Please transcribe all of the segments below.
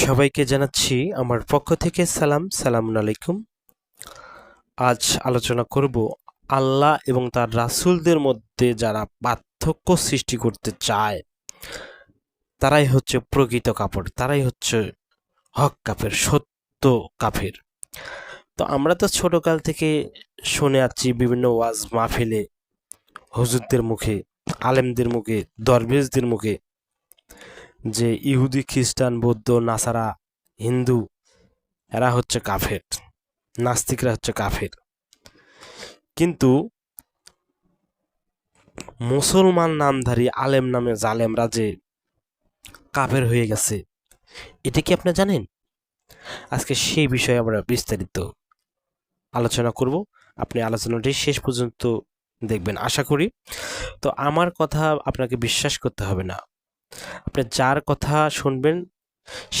সবাইকে জানাচ্ছি আমার পক্ষ থেকে সালাম সালাম আলাইকুম। আজ আলোচনা করব আল্লাহ এবং তার রাসূলদের মধ্যে যারা পার্থক্য সৃষ্টি করতে চায়, তারাই হচ্ছে প্রকৃত কাপড়, তারাই হচ্ছে হক কাফের সত্য কাফের তো আমরা তো ছোটকাল থেকে শুনে আছি বিভিন্ন ওয়াজ মাহফিলে হুজুরদের মুখে, আলেমদের মুখে, দরবেশদের মুখে যে ইহুদি, খ্রিস্টান, বৌদ্ধ, নাসারা, হিন্দু, এরা হচ্ছে কাফের। নাস্তিকরা হচ্ছে কাফের। কিন্তু মুসলমান নামধারী, আলেম নামে জালেমরা যে কাফের হয়ে গেছে, এটা কি আপনি জানেন? আজকে সেই বিষয়ে আমরা বিস্তারিত আলোচনা করব। আপনি আলোচনাটি শেষ পর্যন্ত দেখবেন, আশা করি। তো আমার কথা আপনাকে বিশ্বাস করতে হবে না। আপনি যার কথা শুনবেন,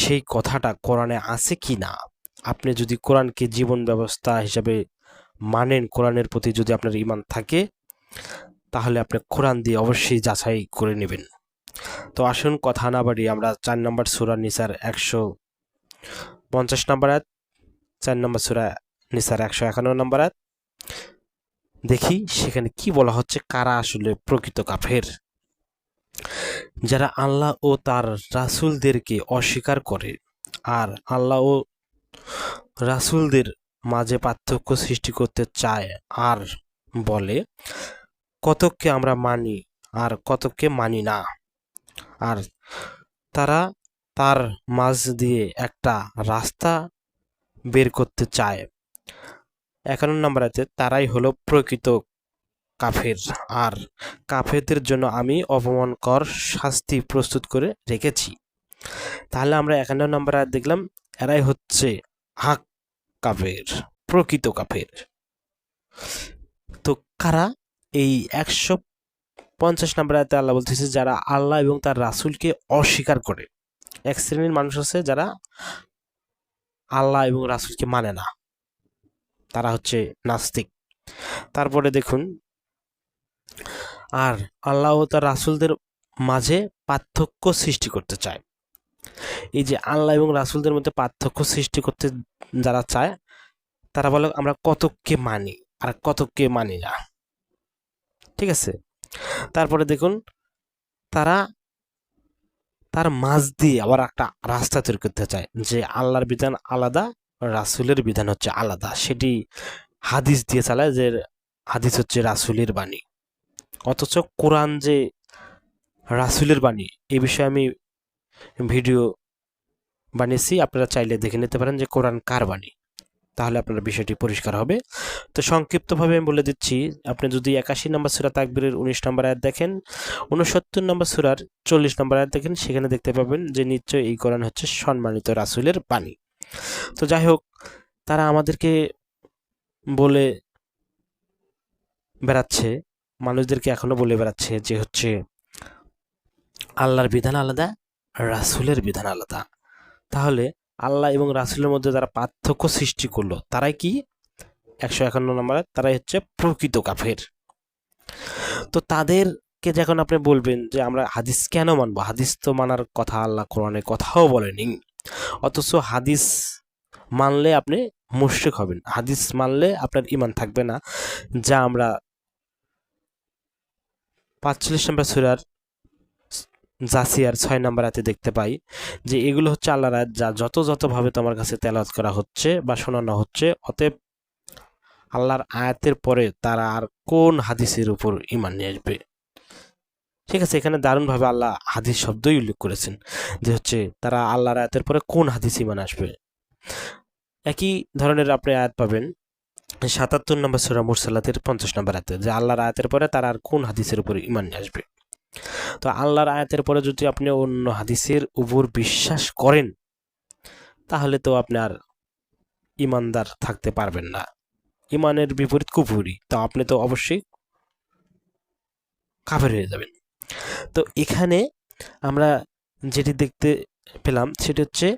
সেই কথাটা কোরআনে আছে কি না? আপনি যদি কোরআনকে জীবন ব্যবস্থা হিসাবে মানেন, কোরআনের প্রতি যদি আপনার ইমান থাকে, তাহলে আপনি কোরআন দিয়ে অবশ্যই যাচাই করে নেবেন। তো আসুন, কথা না বাড়ি আমরা চার নম্বর সুরা নিসার একশো পঞ্চাশ নম্বর আয়াত, চার নম্বর সুরা নিসার একশো একান্ন নম্বর আয়াত দেখি সেখানে কি বলা হচ্ছে, কারা আসলে প্রকৃত কাফের? যারা আল্লাহ ও তার রাসূলদেরকে অস্বীকার করে আর আল্লাহ ও রাসূলদের মাঝে পার্থক্য সৃষ্টি করতে চায় আর বলে, কতককে আমরা মানি আর কতককে মানি না। আর তারা তার মাঝ দিয়ে একটা রাস্তা বের করতে চায়। একান্ন আছে তারাই হলো প্রকৃত কাফের। আর কাফেরদের জন্য আমি অপমানকর শাস্তি প্রস্তুত করে রেখেছি। তাহলে আমরা একান্ন নম্বর আয়াত দেখলাম, এরাই হচ্ছে হাক কাফের, প্রকৃত কাফের। তো কারা এই একশো পঞ্চাশ নম্বর আয়াতে আল্লাহ বলতেছে, যারা আল্লাহ এবং তার রাসূলকে অস্বীকার করে? এক শ্রেণির মানুষ আছে যারা আল্লাহ এবং রাসূলকে মানে না। তারা হচ্ছে নাস্তিক। তারপরে দেখুন আর আল্লাহ ও তার রাসূলদের মাঝে পার্থক্য সৃষ্টি করতে চায়। এই যে আল্লাহ এবং রাসূলদের মধ্যে পার্থক্য সৃষ্টি করতে যারা চায়, তারা বলে আমরা কতককে মানি আর কতককে মানি না। ঠিক আছে? তারপরে দেখুন, তারা তার মাঝ দিয়ে আবার একটা রাস্তা তৈরি করতে চায় যে আল্লাহর বিধান আলাদা, রাসূলের বিধান হচ্ছে আলাদা। সেটি হাদিস দিয়ে চালায় যে হাদিস হচ্ছে রাসূলের বাণী। অথচ কোরআন যে রাসূলের বাণী, এ বিষয়ে আমি ভিডিও বানিয়েছি, আপনারা চাইলে দেখে নিতে পারেন যে কোরআন কার বাণী। তাহলে আপনার বিষয়টি পরিষ্কার হবে। তো সংক্ষিপ্তভাবে আমি বলে দিচ্ছি, আপনি যদি একাশি নম্বর সুরা তাকবিরের উনিশ নম্বর আয়াত দেখেন উনসত্তর নম্বর সুরার চল্লিশ নম্বর আয়াত দেখেন, সেখানে দেখতে পাবেন যে নিশ্চয় এই কোরআন হচ্ছে সম্মানিত রাসূলের বাণী। তো যাই হোক, তারা আমাদেরকে বলে বেড়াচ্ছে মানুষদেরকে এখনও বলে বেড়াচ্ছে যে হচ্ছে আল্লাহর বিধান আলাদা, রাসূলের বিধান আলাদা। তাহলে আল্লাহ এবং রাসূলের মধ্যে যারা পার্থক্য সৃষ্টি করল, তারাই কি? একশো একান্ন নম্বরে, তারাই হচ্ছে প্রকৃত কাফের। তো তাদেরকে যখন আপনি বলবেন যে আমরা হাদিস কেন মানবো? হাদিস তো মানার কথা আল্লাহ কোরআনে কথাও বলেনি। অথচ হাদিস মানলে আপনি মুশরিক হবেন। হাদিস মানলে আপনার ইমান থাকবে না। যা আমরা পাঁচচল্লিশ নম্বর সুরার জাসিয়ার ছয় নম্বর হাতে দেখতে পাই যে এগুলো হচ্ছে আল্লাহর আয়াত যা যত যতভাবে তোমার কাছে তেলাওয়াত করা হচ্ছে বা শোনানো হচ্ছে, অতএব আল্লাহর আয়াতের পরে তারা আর কোন হাদিসের উপর ইমান নিয়ে আসবে? ঠিক আছে, এখানে দারুণভাবে আল্লাহ হাদিস শব্দই উল্লেখ করেছেন যে হচ্ছে তারা আল্লাহর আয়াতের পরে কোন হাদিস ইমান আসবে? একই ধরনের আপনি আয়াত পাবেন সাতাত্তর নম্বর সুরা মুরসালাতের পঞ্চাশ নম্বর আয়াতে, যে আল্লাহর আয়াতের পরে তারা আর কোন হাদিসের উপর ইমান আসবে? তো আল্লাহর আয়াতের পরে যদি আপনি অন্য হাদিসের উপর বিশ্বাস করেন, তাহলে তো আপনার ইমানদার থাকতে পারবেন না। ইমানের বিপরীত কুপুরি তো আপনি তো অবশ্যই কাফের হয়ে যাবেন। তো এখানে আমরা যেটি দেখতে পেলাম, সেটি হচ্ছে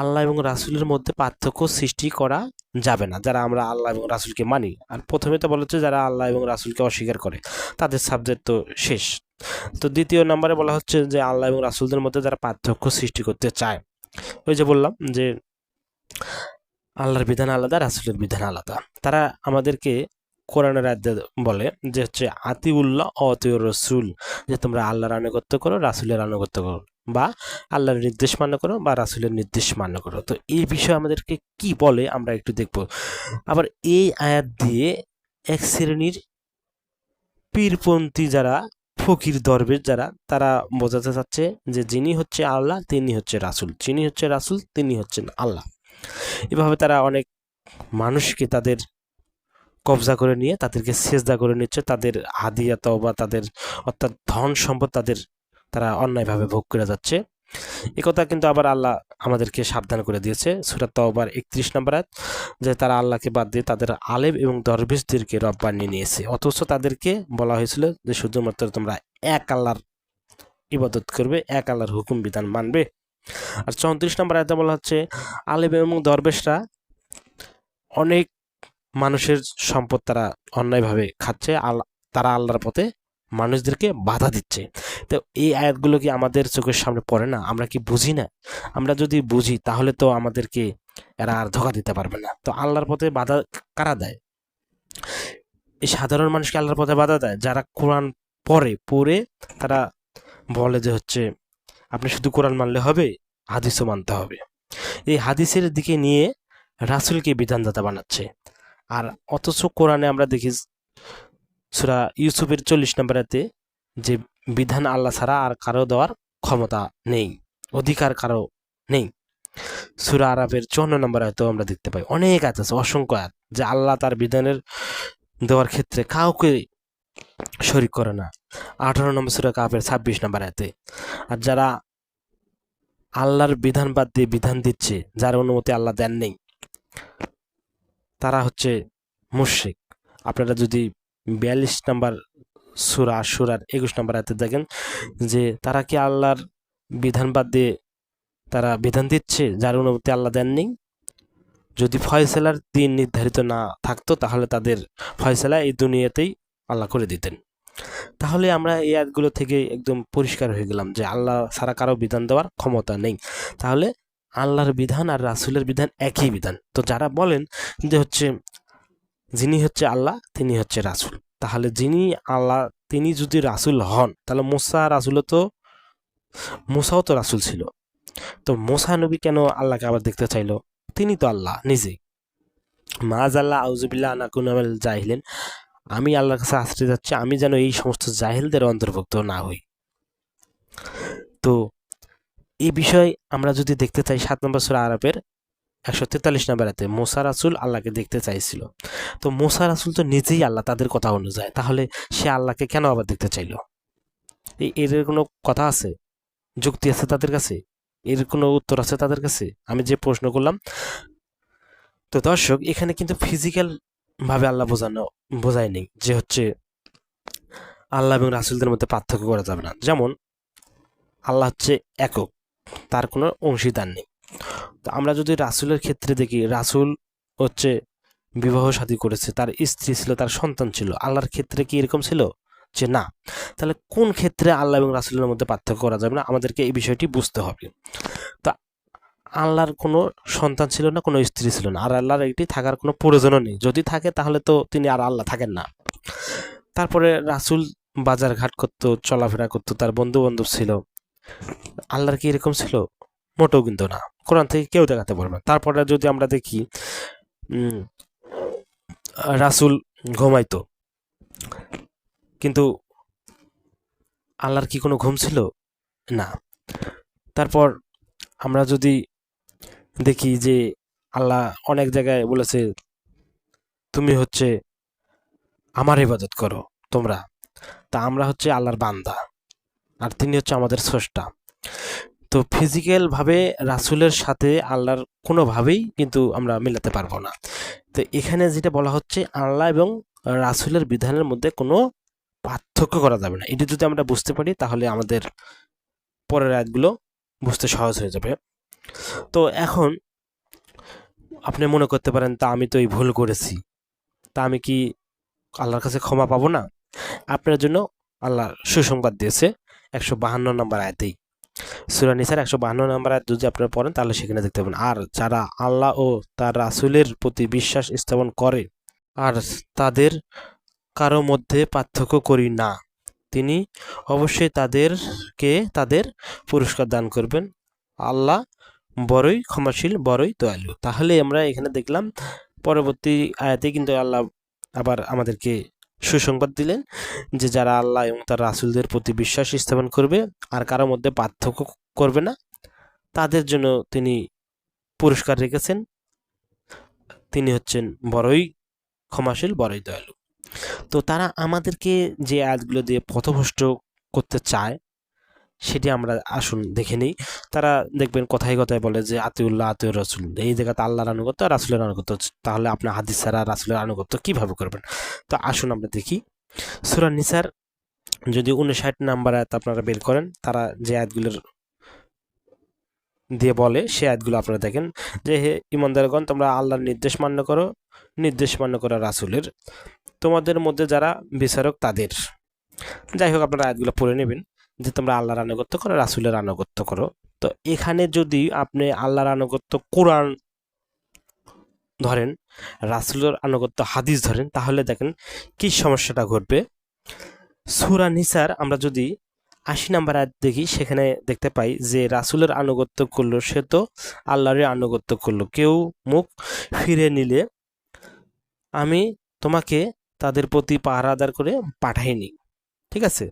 আল্লাহ এবং রাসূলের মধ্যে পার্থক্য সৃষ্টি করা যাবে না। যারা আমরা আল্লাহ এবং রাসুলকে মানি, আর প্রথমে তো বলা হচ্ছে যারা আল্লাহ এবং রাসূলকে অস্বীকার করে, তাদের সাবজেক্ট তো শেষ। তো দ্বিতীয় নম্বরে বলা হচ্ছে যে আল্লাহ এবং রাসুলদের মধ্যে যারা পার্থক্য সৃষ্টি করতে চায়, ওই যে বললাম যে আল্লাহর বিধান আলাদা, রাসুলের বিধান আলাদা। তারা আমাদেরকে কোরআনের আয়াত বলে যে হচ্ছে, আতিউল্লাহ অতীয় রসুল যে তোমরা আল্লাহর আনুগত্য করো, রাসুলের আনুগত্য করো। বা আল্লাহর নির্দেশ মান্য করো বা রাসুলের নির্দেশ মান্য করো। তো এই বিষয়ে আমাদেরকে কি বলে আমরা একটু দেখব। আবার এই আয়াত দিয়ে এক শ্রেণির পীরপন্থী যারা, ফকির দরবেশ যারা, তারা বোঝাতে চাচ্ছে যে যিনি হচ্ছে আল্লাহ, তিনি হচ্ছে রাসুল। যিনি হচ্ছে রাসুল, তিনি হচ্ছেন আল্লাহ। এভাবে তারা অনেক মানুষকে তাদের কবজা করে নিয়ে, তাদেরকে সেজদা করে নিচ্ছে। তাদের হাদিয়াত বা তাদের অর্থাৎ ধন সম্পদ তাদের তারা অন্যায়ভাবে ভোগ করে যাচ্ছে। একথা কিন্তু আবার আল্লাহ আমাদেরকে সাবধান করে দিয়েছে। সুরাত তওবার একত্রিশ নম্বর যে তারা আল্লাহকে বাদ দিয়ে তাদের আলেম এবং দরবেশদেরকে রব বানিয়ে নিয়েছে। অথচ তাদেরকে বলা হয়েছিল যে, শুধুমাত্র তোমরা এক আল্লাহর ইবাদত করবে, এক আল্লাহর হুকুম বিধান মানবে। আর চৌত্রিশ নম্বর আয়াতে বলা হচ্ছে, আলেম এবং দরবেশরা অনেক মানুষের সম্পদ তারা অন্যায়ভাবে খাচ্ছে। আল্লাহ তারা আল্লাহর পথে মানুষদেরকে বাধা দিচ্ছে। তো এই আয়াতগুলো কি আমাদের চোখের সামনে পড়ে না? আমরা কি বুঝি না? আমরা যদি বুঝি, তাহলে তো আমাদেরকে এরা আর ধোকা দিতে পারবে না। তো আল্লাহর পথে বাধা কারা দেয়? এই সাধারণ মানুষকে আল্লাহর পথে বাধা দেয়? যারা কোরআন পড়ে পড়ে তারা বলে যে হচ্ছে, আপনি শুধু কোরআন মানলে হবে, হাদিসও মানতে হবে। এই হাদিসের দিকে নিয়ে রাসুলকে বিধানদাতা বানাচ্ছে। আর অথচ কোরআনে আমরা দেখি সুরা ইউসুফের চল্লিশ নম্বরেতে যে বিধান আল্লাহ ছাড়া আর কারও দেওয়ার ক্ষমতা নেই, অধিকার কারও নেই। সুরা আরবের চুয়ান্ন নম্বর হয়তো আমরা দেখতে পাই, অনেক আয়াত আছে, অসংখ্য আয়াত যে আল্লাহ তার বিধানের দেওয়ার ক্ষেত্রে কাউকে শরিক করে না। আঠারো নম্বর সুরা কাপের ছাব্বিশ নম্বর আয়াতে, আর যারা আল্লাহর বিধান বাদ দিয়ে বিধান দিচ্ছে, যার অনুমতি আল্লাহ দেন নেই, তারা হচ্ছে মুশ্রিক। আপনারা যদি বিয়াল্লিশ নাম্বার সুরা, সুরার একুশ নাম্বার হাতে দেখেন যে, তারা কি আল্লাহর বিধান বাদ দিয়ে তারা বিধান দিচ্ছে? যার অনুমতি আল্লাহ দেননি। যদি ফয়সালার দিন নির্ধারিত না থাকতো, তাহলে তাদের ফয়সালা এই দুনিয়াতেই আল্লাহ করে দিতেন। তাহলে আমরা এই আয়াতগুলো থেকে একদম পরিষ্কার হয়ে গেলাম যে, আল্লাহ ছাড়া কারও বিধান দেওয়ার ক্ষমতা নেই। তাহলে আল্লাহর বিধান আর রাসুলের বিধান একই বিধান। তো যারা বলেন যে হচ্ছে যিনি হচ্ছে আল্লাহ, তিনি হচ্ছে রাসুল। তাহলে যিনি আল্লাহ, তিনি যদি রাসুল হন, তাহলে মোসা রাসুলও তো, মোসাও তো রাসুল ছিল। তো মোসা নবী কেন আল্লাহকে আবার দেখতে চাইলো? তিনি তো আল্লাহ নিজেই মাজ আল্লাহ আউজুবিল্লাহ আনাকুনামেল জাহিলেন। আমি আল্লাহর কাছে আশ্রয় যাচ্ছি, আমি যেন এই সমস্ত জাহিলদের অন্তর্ভুক্ত না হই। তো এই বিষয় আমরা যদি দেখতে চাই, সাত নম্বর সুরা আরবের একশো তেতাল্লিশ নম্বর হাতে মোসা রাসুল আল্লাহকে দেখতে চাইছিল। তো মোসা রাসুল তো নিজেই আল্লাহ তাদের কথা অনুযায়ী, তাহলে সে আল্লাহকে কেন আবার দেখতে চাইলো? এই এর কোনো কথা আছে? যুক্তি আছে তাদের কাছে? এর কোনো উত্তর আছে তাদের কাছে? আমি যে প্রশ্ন করলাম, তো দর্শক, এখানে কিন্তু ফিজিক্যাল ভাবে আল্লাহ বোঝানো, বোঝায়নি যে হচ্ছে আল্লাহ এবং রাসুলদের মধ্যে পার্থক্য করা যাবে না। যেমন, আল্লাহ হচ্ছে একক, তার কোনো অংশীদার নেই। তো আমরা যদি রাসুলের ক্ষেত্রে দেখি, রাসুল হচ্ছে বিবাহ সাদী করেছে, তার স্ত্রী ছিল, তার সন্তান ছিল, আল্লাহর ক্ষেত্রে কি এরকম ছিল? যে না। তাহলে কোন ক্ষেত্রে আল্লাহ এবং রাসুলের মধ্যে পার্থক্য করা যাবে না? আমাদেরকে এই বিষয়টি বুঝতে হবে। তা আল্লাহর কোনো সন্তান ছিল না, কোনো স্ত্রী ছিল না। আর আল্লাহর এটি থাকার কোনো প্রয়োজনও নেই। যদি থাকে, তাহলে তো তিনি আর আল্লাহ থাকেন না। তারপরে রাসুল বাজার ঘাট করতো, চলাফেরা করতো, তার বন্ধু বান্ধব ছিল। আল্লাহর কি এরকম ছিল? মোটেও কিন্তু না। কোরআন থেকে কেউ দেখাতে পারবে না। তারপরে যদি আমরা দেখি রাসুল ঘুমাইতো। কিন্তু আল্লাহর কি কোনো ঘুম ছিল? না। তারপর আমরা যদি দেখি যে আল্লাহ অনেক জায়গায় বলেছে, তুমি হচ্ছে আমার ইবাদত করো, তোমরা। তা আমরা হচ্ছে আল্লাহর বান্দা, আর তিনি হচ্ছে আমাদের স্রষ্টা। তো ফিজিক্যালভাবে রাসুলের সাথে আল্লাহর কোনোভাবেই কিন্তু আমরা মেলাতে পারব না। তো এখানে যেটা বলা হচ্ছে, আল্লাহ এবং রাসুলের বিধানের মধ্যে কোনো পার্থক্য করা যাবে না। এটি যদি আমরা বুঝতে পারি, তাহলে আমাদের পরের আয়াতগুলো বুঝতে সহজ হয়ে যাবে। তো এখন আপনি মনে করতে পারেন, তা আমি তো এই ভুল করেছি। তা আমি কি আল্লাহর কাছে ক্ষমা পাবো না? আপনার জন্য আল্লাহ সুসংবাদ দিয়েছে একশো বাহান্ন নম্বর আয়াতেই। সুরা নিসার একশো বাহান্ন নম্বর আয়াত যদি আপনারা পড়েন, তাহলে সেখানে দেখতে পাবেন, আর যারা আল্লাহ ও তার রাসূলের প্রতি বিশ্বাস স্থাপন করে, আর তাদের কারও মধ্যে পার্থক্য করি না, তিনি অবশ্যই তাদেরকে তাদের পুরস্কার দান করবেন। আল্লাহ বড়ই ক্ষমাশীল, বড়ই দয়ালু। তাহলে আমরা এখানে দেখলাম, পরবর্তী আয়াতে কিন্তু আল্লাহ আবার আমাদেরকে সুসংবাদ দিলেন যে যারা আল্লাহ এবং তার রাসুলদের প্রতি বিশ্বাস স্থাপন করবে আর কারোর মধ্যে পার্থক্য করবে না, তাদের জন্য তিনি পুরস্কার রেখেছেন। তিনি হচ্ছেন বড়ই ক্ষমাশীল, বড়ই দয়ালু। তো তারা আমাদেরকে যে আয়াতগুলো দিয়ে পথভ্রষ্ট করতে চায় সেটি আমরা আসুন দেখে নিই। তারা দেখবেন কথায় কথায় বলে যে, আতিউল্লাহ, আতিউর রসুল। এই জায়গাতে আল্লাহর আনুগত্য রাসুলের আনুগত্য তাহলে আপনার হাদিস ছাড়া রাসুলের আনুগত্য কীভাবে করবেন? তো আসুন আমরা দেখি। সুরা নিসার যদি উনষাট নাম্বার আয়াত আপনারা বের করেন, তারা যে আয়াতগুলোর দিয়ে বলে সে আয়াতগুলো আপনারা দেখেন। যে, হে ইমানদারগণ, তোমরা আল্লাহর নির্দেশ মান্য করো, নির্দেশ মান্য করো রাসুলের। তোমাদের মধ্যে যারা বিচারক, তাদের। যাই হোক, আপনারা আয়াতগুলো পড়ে নেবেন। যে তোমরা আল্লাহর আনুগত্য করো, রাসুলের আনুগত্য করো। তো এখানে যদি আপনি আল্লাহর আনুগত্য কোরআন ধরেন, রাসুলের আনুগত্য হাদিস ধরেন, তাহলে দেখেন কি সমস্যাটা ঘটবে। সুরা নিসার আমরা যদি আশি নাম্বার আয়াত দেখি, সেখানে দেখতে পাই যে রাসুলের আনুগত্য করল, সে তো আল্লাহরের আনুগত্য করল। কেউ মুখ ফিরে নিলে আমি তোমাকে তাদের প্রতি পাহারাদার করে পাঠাইনি। ঠিক আছে?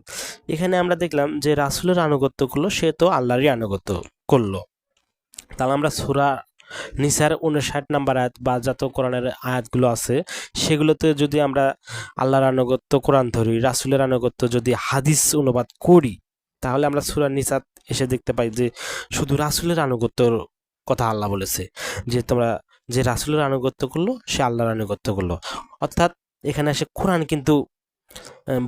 এখানে আমরা দেখলাম যে রাসুলের আনুগত্য করল, সে তো আল্লাহরই আনুগত্য করল। তাহলে আমরা সুরা নিসার উনষাট নাম্বার আয়াত বা যত কোরআনের আয়াতগুলো আছে, সেগুলোতে যদি আমরা আল্লাহর আনুগত্য কোরআন ধরি, রাসুলের আনুগত্য যদি হাদিস অনুবাদ করি, তাহলে আমরা সুরা নিসাত এসে দেখতে পাই যে শুধু রাসুলের আনুগত্যর কথা আল্লাহ বলেছে, যে তোমরা যে রাসুলের আনুগত্য করল, সে আল্লাহর আনুগত্য করল। অর্থাৎ এখানে এসে কোরআন কিন্তু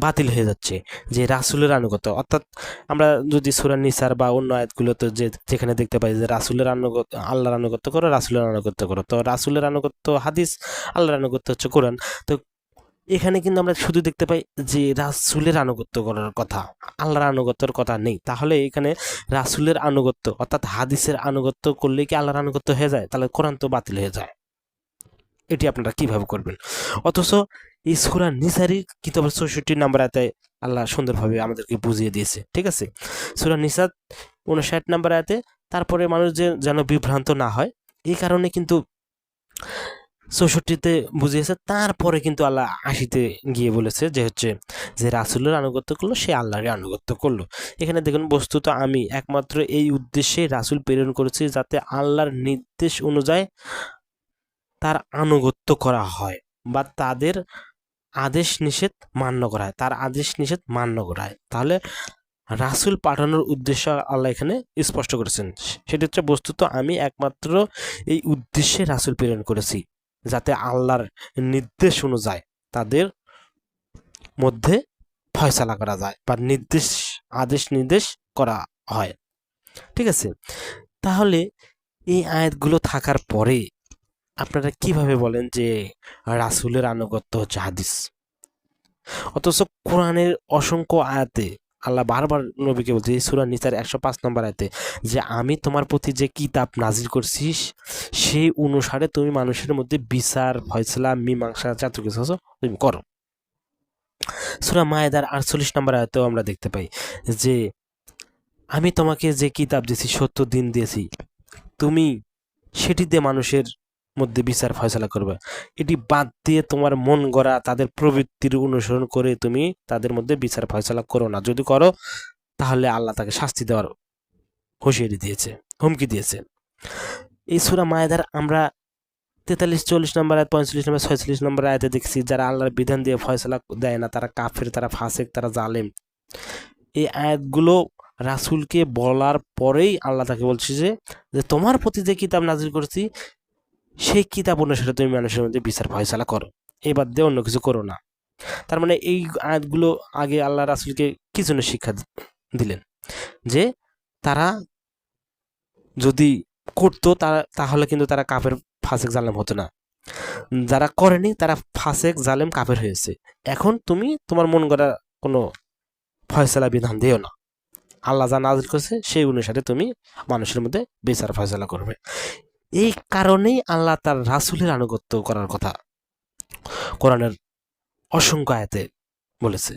বাতিল হয়ে যাচ্ছে যে রাসুলের আনুগত্য। অর্থাৎ আমরা যদি সুরা নিসার বা অন্য আয়াতগুলোতে যে, যেখানে দেখতে পাই যে রাসুলের আনুগত্য, আল্লাহর আনুগত্য করো, রাসুলের আনুগত্য করো। তো রাসুলের আনুগত্য হাদিস, আল্লাহর আনুগত্য হচ্ছে কোরআন। তো এখানে কিন্তু আমরা শুধু দেখতে পাই যে রাসুলের আনুগত্য করার কথা, আল্লাহর আনুগত্যের কথা নেই। তাহলে এখানে রাসুলের আনুগত্য অর্থাৎ হাদিসের আনুগত্য করলে কি আল্লাহর আনুগত্য হয়ে যায়? তাহলে কোরআন তো বাতিল হয়ে যায়। এটি আপনারা কীভাবে করবেন? অথচ এই সুরা নিসারি কিতাবের চৌষট্টি নাম্বার আয়তে আল্লাহ সুন্দরভাবে আমাদেরকে বুঝিয়ে দিয়েছে, ঠিক আছে? সুরা নিসাদ উনষাট নাম্বার আয়তে, তারপরে মানুষ যে যেন বিভ্রান্ত না হয়, এই কারণে কিন্তু চৌষট্টিতে বুঝিয়েছে, তারপরে কিন্তু আল্লাহ আশিতে গিয়ে বলেছে যে হচ্ছে যে রাসুলের আনুগত্য করল, সে আল্লাহরের আনুগত্য করল। এখানে দেখুন, বস্তুত আমি একমাত্র এই উদ্দেশ্যে রাসুল প্রেরণ করেছি যাতে আল্লাহর নির্দেশ অনুযায়ী তার আনুগত্য করা হয় বা তাদের আদেশ নিষেধ মান্য করা হয়। তার আদেশ নিষেধ মান্য করা হয়। তাহলে রাসুল পাঠানোর উদ্দেশ্য আল্লাহ এখানে স্পষ্ট করেছেন। সেটি হচ্ছে বস্তুত আমি একমাত্র এই উদ্দেশ্যে রাসুল প্রেরণ করেছি, যাতে আল্লাহর নির্দেশ অনুযায়ী তাদের মধ্যে ফয়সালা করা যায় বা নির্দেশ, আদেশ নির্দেশ করা হয়। ঠিক আছে? তাহলে এই আয়াতগুলো থাকার পরে আপনারা কীভাবে বলেন যে রাসুলের আনুগত্য হচ্ছে হাদিস? অথচ কোরআনের অসংখ্য আয়াতে আল্লাহ বারবার নবীকে বলছে সুরা নিচার একশো পাঁচ নম্বর আয়াতে, যে আমি তোমার প্রতি যে কিতাব নাজির করছিস সেই অনুসারে তুমি মানুষের মধ্যে বিচার, ফয়সলা, মীমাংসা চাতু কিছু তুমি করো। সুরা মায়েদার আটচল্লিশ নম্বর আয়াতেও আমরা দেখতে পাই যে, আমি তোমাকে যে কিতাব দিয়েছি, সত্য দিন দিয়েছি, তুমি সেটি দিয়ে মানুষের মধ্যে বিচার ফয়সলা করবে। এটি বাদ দিয়ে তোমার মন গড়া, তাদের প্রবৃত্তির অনুসরণ করে তুমি তাদের মধ্যে বিচার ফয়সলা করো না। যদি করো, তাহলে আল্লাহ তাকে শাস্তি দেওয়ার হুঁশিয়ারি দিয়েছে, হুমকি দিয়েছে। এই সুরা মায়েদার আমরা তেতাল্লিশ, চল্লিশ নম্বর আয়াত, পঁয়তাল্লিশ নম্বর ছয়চল্লিশ নম্বর আয়াতে দেখছি, যারা আল্লাহর বিধান দিয়ে ফয়সলা দেয় না, তারা কাফের, তারা ফাসেক, তারা জালেম। এই আয়াতগুলো রাসূলকে বলার পরেই আল্লাহ তাকে বলছে যে তোমার প্রতি যে কিতাব নাজিল করেছি সেই কিতাব অনুসারে তুমি মানুষের মধ্যে বিচার ফয়সালা করো। এবার দিয়ে অন্য কিছু করো না। তার মানে এই আয়াতগুলো আগে আল্লাহ রাসূলকে কি জন্য শিক্ষা দিলেন? যে তারা যদি করতো তারা তাহলে কিন্তু তারা কাফের ফাসেক জালেম হতো না। যারা করেনি তারা ফাঁসেক জালেম কাফের হয়েছে। এখন তুমি তোমার মন গড়া কোনো ফয়সালা বিধান দিও না। আল্লাহ যা নাজিল করছে সেই অনুসারে তুমি মানুষের মধ্যে বিচার ফয়সলা করবে। এই কারণেই আল্লাহ তার রাসূলের আনুগত্য করার কথা। কোরআনের অসংখ্য আয়াতে বলেছে।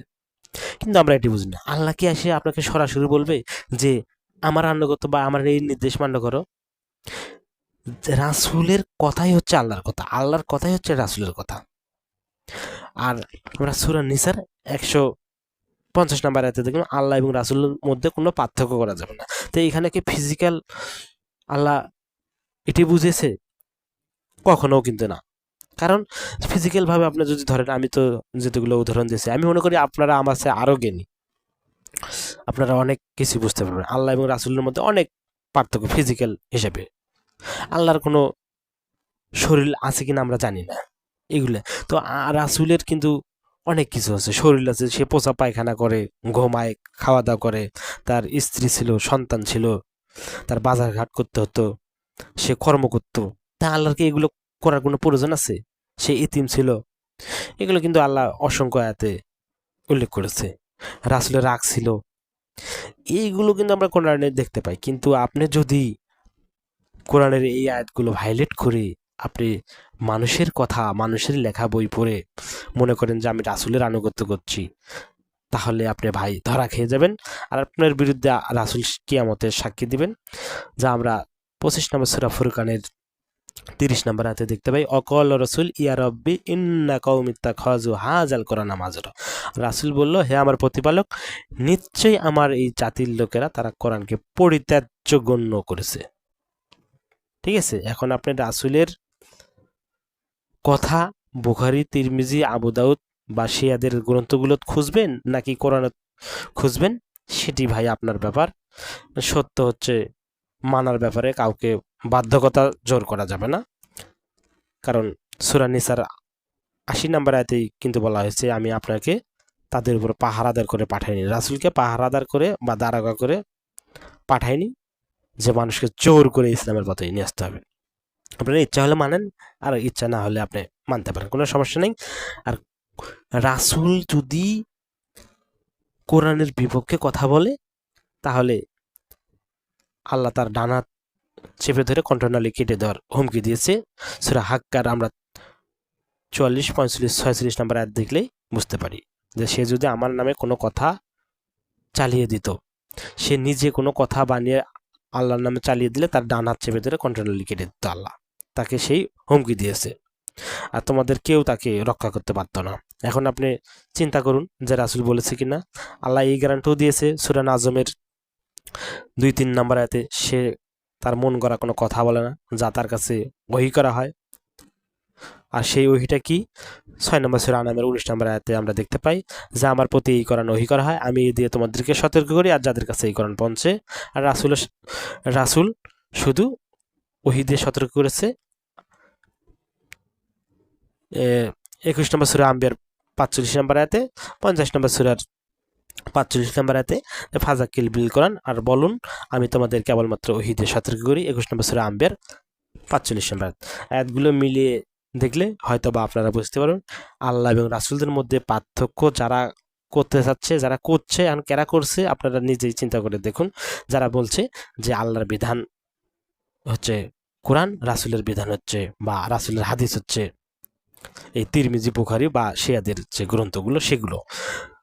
কিন্তু আমরা এটি বুঝি না। আল্লাহ কি এসে আপনাকে সরাসরি বলবে যে, আমার আনুগত্য বা আমার এই নির্দেশ মান্য করো রাসূলের কথাই হচ্ছে আল্লাহর কথা। আল্লাহর কথাই হচ্ছে রাসূলের কথা। আর আমরা সুরা নিসার একশো পঞ্চাশ নাম্বার আয়াতে দেখুন আল্লাহ এবং রাসূলের মধ্যে কোনো পার্থক্য করা যাবে না। তো এখানে কি ফিজিক্যাল আল্লাহ এটি বুঝেছে? কখনো কিন্তু না। কারণ ফিজিক্যালভাবে আপনি যদি ধরেন, আমি তো যেগুলো উদাহরণ দিয়েছি, আমি মনে করি আপনারা আমার চেয়ে আরও জ্ঞানী। আপনারা অনেক কিছু বুঝতে পারবেন। আল্লাহ এবং রাসূলের মধ্যে অনেক পার্থক্য ফিজিক্যাল হিসেবে। আল্লাহর কোনো শরীর আছে কিনা আমরা জানি না। এগুলো। তো রাসূলের কিন্তু অনেক কিছু আছে। শরীর আছে, সে পোষা পায়খানা করে, ঘুমায় খাওয়া দাওয়া করে, তার স্ত্রী ছিল, সন্তান ছিল, তার বাজার ঘাট করতে হতো। সে কর্ম করতো তা আল্লাহর কি এগুলো করার কোনো প্রয়োজন আছে? সে ইতিম ছিল। এগুলো কিন্তু আল্লাহ অসংখ্য আয়াতে উল্লেখ করেছে। রাসুলের রাগ ছিল। এইগুলো কিন্তু আমরা কোরআনে দেখতে পাই। কিন্তু আপনি যদি কোরআনের এই আয়াতগুলো ভাইলেট করে আপনি মানুষের কথা, মানুষের লেখা বই পড়ে মনে করেন যে আমি রাসুলের আনুগত্য করছি, তাহলে আপনি ভাই ধরা খেয়ে যাবেন। আর আপনার বিরুদ্ধে রাসুল কিয়ামতের সাক্ষী দিবেন, যা আমরা পঁচিশ নম্বর সুরা ফুরকানের তিরিশ নম্বর হাতে দেখতে পাই, অকল রসুল, ইয়া রব্বি, ইন্না কৌমিত্তা খাজু হাজাল কোরআন মাজর রাসুল বলল, হে আমার প্রতিপালক, নিশ্চয়ই আমার এই জাতির লোকেরা তারা কোরআনকে পরিত্যাজ্য গণ্য করেছে। ঠিক আছে, এখন আপনি রাসুলের কথা বুখারি, তিরমিজি, আবু দাউদ বা শিয়াদের গ্রন্থগুলো খুঁজবেন নাকি কোরআন খুঁজবেন? সেটি ভাই আপনার ব্যাপার। সত্য হচ্ছে মানার ব্যাপারে কাউকে বাধ্যকতা জোর করা যাবে না। কারণ সুরা নিসার আশি নাম্বার আয়তেই কিন্তু বলা হয়েছে, আমি আপনাকে তাদের উপর পাহারাদার করে পাঠাইনি। রাসুলকে পাহারাদার করে বা দারাগা করে পাঠাইনি, যে মানুষকে জোর করে ইসলামের পথে নিয়ে আসতে হবে। আপনার ইচ্ছা হলে মানেন, আর ইচ্ছা না হলে আপনি মানতে পারেন, কোনো সমস্যা নেই। আর রাসুল যদি কোরআনের বিপক্ষে কথা বলে, তাহলে আল্লাহ তার ডানা চেপে ধরে কণ্ঠনালী কেটে দেওয়ার হুমকি দিয়েছে। সুরা হাক্কার আমরা চুয়াল্লিশ, পঁয়তাল্লিশ, ছয়চল্লিশ নাম্বার আয়াত দেখলেই বুঝতে পারি যে সে যদি আমার নামে কোনো কথা চালিয়ে দিত, সে নিজে কোনো কথা বানিয়ে আল্লাহর নামে চালিয়ে দিলে তার ডান হাত চেপে ধরে কণ্ঠনালী কেটে দিত আল্লাহ। তাকে সেই হুমকি দিয়েছে। আর তোমাদের কেউ তাকে রক্ষা করতে পারত না। এখন আপনি চিন্তা করুন যে রাসুল বলেছে কিনা। আল্লাহ এই গ্যারান্টিও দিয়েছে সুরান আজমের দুই তিন নাম্বার আয়াতে সে তার মন করা কোনো কথা বলে না, যা তার কাছে ওহি করা হয়। আর সেই ওহিটা কি? ছয় নম্বর সুরা নামের উনিশ নম্বর আয়াতে আমরা দেখতে পাই, যে আমার প্রতি এই করান ওহি করা হয়, আমি এই দিয়ে তোমাদেরকে সতর্ক করি, আর যাদের কাছে এই করান পৌঁছে আর রাসুল রাসুল শুধু ওহি দিয়ে সতর্ক করেছে। একুশ নম্বর সুরা আম্বিয়ার পাঁচচল্লিশ নম্বর আয়াতে, পঞ্চাশ নম্বর সুরার পাঁচচল্লিশ নম্বর আয়াতে ফাজাকিল বিল করান আর বলুন, আমি তোমাদের কেবলমাত্র ওহিদে সতর্ক করি, একুশ নম্বর সুরা আম্বিয়ার পাঁচচল্লিশ নম্বর আয়াত। আয়াতগুলো মিলিয়ে দেখলে হয়তো বা আপনারা বুঝতে পারবেন, আল্লাহ এবং রাসুলদের মধ্যে পার্থক্য যারা করতে চাচ্ছে, যারা করছে আর কেরা করছে, আপনারা নিজেই চিন্তা করে দেখুন যারা বলছে যে আল্লাহর বিধান হচ্ছে কোরআন, রাসুলের বিধান হচ্ছে বা রাসুলের হাদিস হচ্ছে, এই তিরমিজি, বুখারি বা শিয়াদের যে গ্রন্থগুলো সেগুলো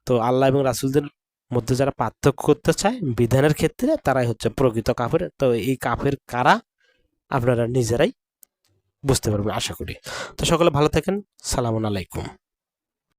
তো আল্লাহ এবং রাসুলদের মধ্যে যারা পার্থক্য করতে চায় বিধানের ক্ষেত্রে তারাই হচ্ছে প্রকৃত কাফের। তো এই কাফের কারা? আপনারা নিজেরাই বুঝতে পারবেন, আশা করি। তো সকলে ভালো থাকেন সালাম আলাইকুম।